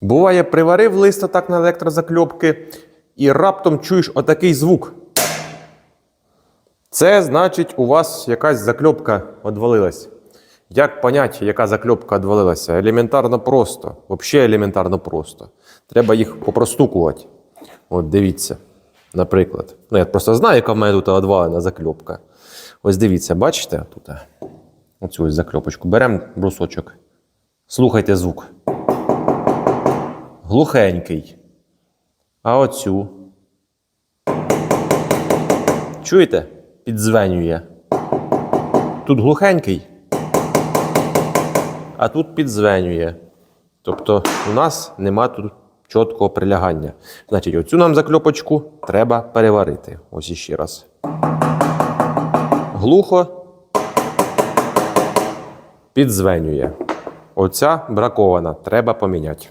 Буває, приварив лист так на електрозакльопки і раптом чуєш отакий звук. Це значить, у вас якась закльопка відвалилась. Як понять, яка закльопка відвалилася? Елементарно просто. Взагалі елементарно просто. Треба їх попростукувати. От дивіться, наприклад. Ну, я просто знаю, яка в мене тут відвалена закльопка. Ось дивіться, бачите тут? Оцю ось закльопочку. Беремо брусочок. Слухайте звук. Глухенький. А оцю. Чуєте? Підзвенює. Тут глухенький, а тут підзвенює. Тобто у нас нема тут чіткого прилягання. Значить, оцю нам закльопочку треба переварити. Ось іще раз. Глухо підзвенює. Оця бракована, треба поміняти.